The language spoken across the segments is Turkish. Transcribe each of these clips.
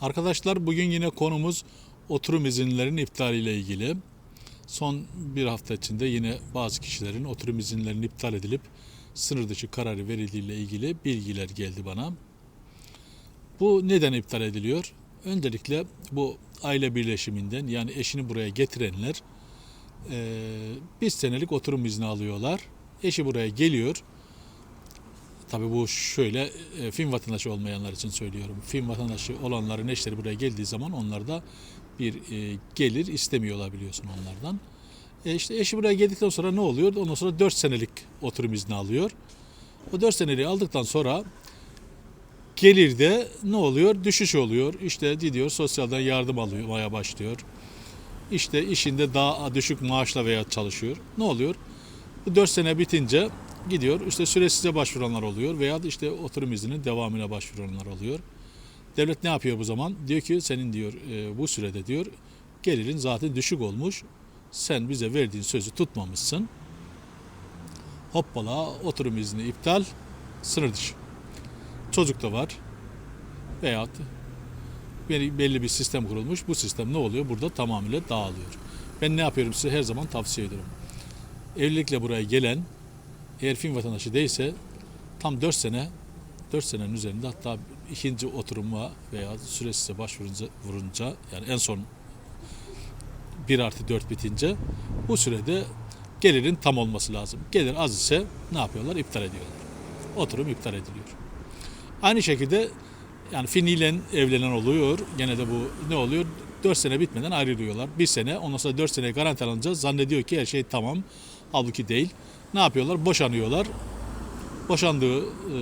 Arkadaşlar bugün yine konumuz oturum izinlerinin iptaliyle ilgili. Son bir hafta içinde yine bazı kişilerin oturum izinlerinin iptal edilip sınır dışı kararı verildiğiyle ilgili bilgiler geldi bana. Bu neden iptal ediliyor? Öncelikle bu aile birleşiminden yani eşini buraya getirenler bir senelik oturum izni alıyorlar. Eşi buraya geliyor. Tabii bu şöyle e, film vatandaşı olmayanlar için söylüyorum. Film vatandaşı olanların eşleri buraya geldiği zaman onlar da bir e, gelir istemiyor olabiliyorsun onlardan. E işte eşi buraya geldikten sonra ne oluyor? Ondan sonra 4 senelik oturum izni alıyor. O 4 seneliği aldıktan sonra gelirde ne oluyor? Düşüş oluyor. İşte gidiyor sosyalden yardım almaya başlıyor. İşte işinde daha düşük maaşla veya çalışıyor. Ne oluyor? Bu 4 sene bitince gidiyor işte süresize başvuranlar oluyor veya işte oturum izninin devamına başvuranlar oluyor. Devlet ne yapıyor bu zaman? Diyor ki senin diyor e, bu sürede diyor gelirin zaten düşük olmuş. Sen bize verdiğin sözü tutmamışsın. Hoppala oturum izni iptal, sınır dışı. Çocuk da var. Veyahut belli bir sistem kurulmuş. Bu sistem ne oluyor? Burada tamamıyla dağılıyor. Ben ne yapıyorum size her zaman tavsiye ediyorum. Evlilikle buraya gelen eğer film vatandaşı değilse tam 4 sene 4 senenin üzerinde hatta ikinci oturuma veya süresize başvurunca vurunca yani en son 1 artı 4 bitince bu sürede gelirin tam olması lazım. Gelir az ise ne yapıyorlar? İptal ediyorlar. Oturum iptal ediliyor. Aynı şekilde yani fiiliyle evlenen oluyor. Gene de bu ne oluyor? 4 sene bitmeden ayrılıyorlar. Bir sene ondan sonra 4 sene garanti alınca zannediyor ki her şey tamam. Halbuki değil. Ne yapıyorlar? Boşanıyorlar. Boşandığı e,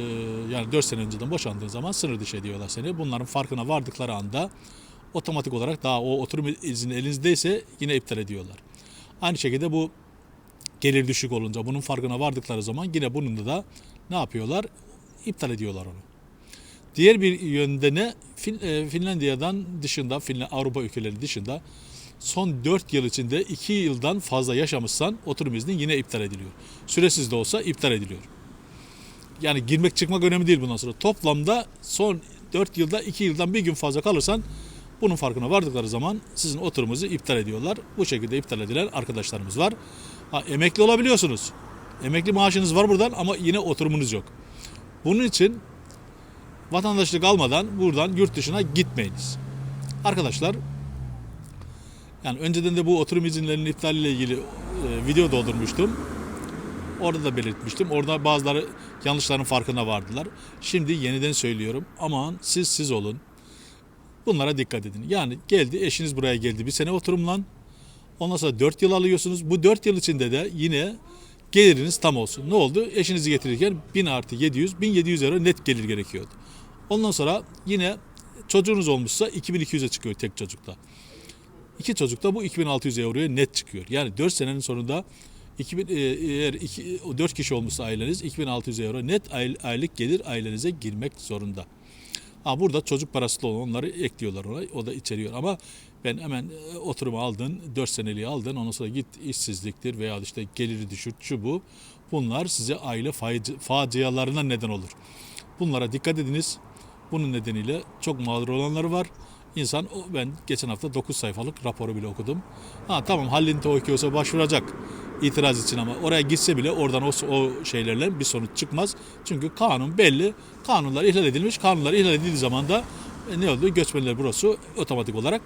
yani 4 sene önceden boşandığı zaman sınır dışı ediyorlar seni. Bunların farkına vardıkları anda otomatik olarak daha o oturum izni elinizdeyse yine iptal ediyorlar. Aynı şekilde bu gelir düşük olunca bunun farkına vardıkları zaman yine bunun da ne yapıyorlar? İptal ediyorlar onu. Diğer bir yönde ne? Fin, e, Finlandiya'dan dışında, Finland, Avrupa ülkeleri dışında son 4 yıl içinde 2 yıldan fazla yaşamışsan oturum izni yine iptal ediliyor. Süresiz de olsa iptal ediliyor. Yani girmek çıkmak önemli değil bundan sonra. Toplamda son 4 yılda 2 yıldan bir gün fazla kalırsan bunun farkına vardıkları zaman sizin oturumunuzu iptal ediyorlar. Bu şekilde iptal edilen arkadaşlarımız var. Ha, emekli olabiliyorsunuz. Emekli maaşınız var buradan ama yine oturumunuz yok. Bunun için vatandaşlık almadan buradan yurt dışına gitmeyiniz. Arkadaşlar yani önceden de bu oturum izinlerinin iptaliyle ilgili e, video doldurmuştum. Orada da belirtmiştim. Orada bazıları yanlışların farkına vardılar. Şimdi yeniden söylüyorum. Aman siz siz olun. Bunlara dikkat edin. Yani geldi eşiniz buraya geldi bir sene oturumlan. Ondan sonra 4 yıl alıyorsunuz. Bu 4 yıl içinde de yine geliriniz tam olsun. Ne oldu? Eşinizi getirirken 1000 artı 700, 1700 euro net gelir gerekiyordu. Ondan sonra yine çocuğunuz olmuşsa 2200'e çıkıyor tek çocukta. İki çocukta bu 2600 euroya net çıkıyor. Yani 4 senenin sonunda 2000, e, eğer iki, o 4 kişi olmuşsa aileniz 2600 euro net ay- aylık gelir ailenize girmek zorunda. Ha burada çocuk parası da olanları ekliyorlar ona. O da içeriyor ama ben hemen e, oturumu aldın, 4 seneliği aldın. Ondan sonra git işsizliktir veya işte geliri düşür, şu bu. Bunlar size aile faci- facialarına neden olur. Bunlara dikkat ediniz. Bunun nedeniyle çok mağdur olanları var. İnsan ben geçen hafta 9 sayfalık raporu bile okudum. Ha tamam Halil'in okuyorsa başvuracak itiraz için ama oraya gitse bile oradan o, o şeylerle bir sonuç çıkmaz. Çünkü kanun belli. Kanunlar ihlal edilmiş. Kanunlar ihlal edildiği zaman da e, ne oldu? Göçmenler Bürosu otomatik olarak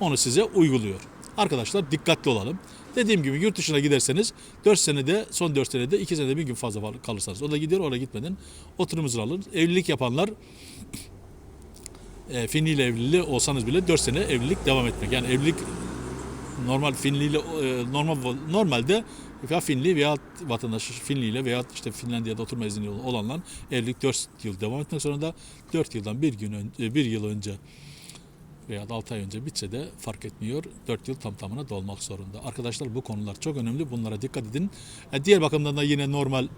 onu size uyguluyor. Arkadaşlar dikkatli olalım. Dediğim gibi yurt dışına giderseniz 4 senede son 4 senede 2 senede bir gün fazla kalırsanız o da gidiyor oraya gitmeden oturumunuzu alın. Evlilik yapanlar e, Finliyle evliliği olsanız bile 4 sene evlilik devam etmek. Yani evlilik normal Finliyle e, normal normalde ya Finli veya vatandaş Finliyle veya işte Finlandiya'da oturma izni olanlar evlilik 4 yıl devam etmek zorunda. 4 yıldan bir gün önce, bir yıl önce veya 6 ay önce bitse de fark etmiyor. 4 yıl tam tamına dolmak zorunda. Arkadaşlar bu konular çok önemli. Bunlara dikkat edin. E, diğer bakımdan da yine normal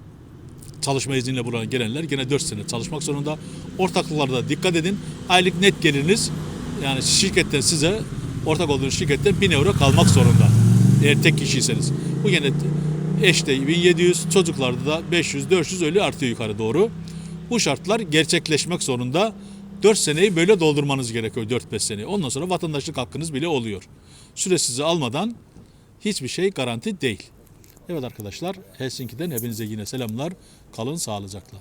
çalışma izniyle buraya gelenler gene 4 sene çalışmak zorunda. Ortaklıklarda dikkat edin. Aylık net geliriniz yani şirketten size ortak olduğunuz şirketten 1000 euro kalmak zorunda. Eğer tek kişiyseniz. Bu gene eşte 1700, çocuklarda da 500, 400 öyle artıyor yukarı doğru. Bu şartlar gerçekleşmek zorunda. 4 seneyi böyle doldurmanız gerekiyor 4-5 seneyi. Ondan sonra vatandaşlık hakkınız bile oluyor. Süre sizi almadan hiçbir şey garanti değil. Evet arkadaşlar Helsinki'den hepinize yine selamlar. Kalın sağlıcakla.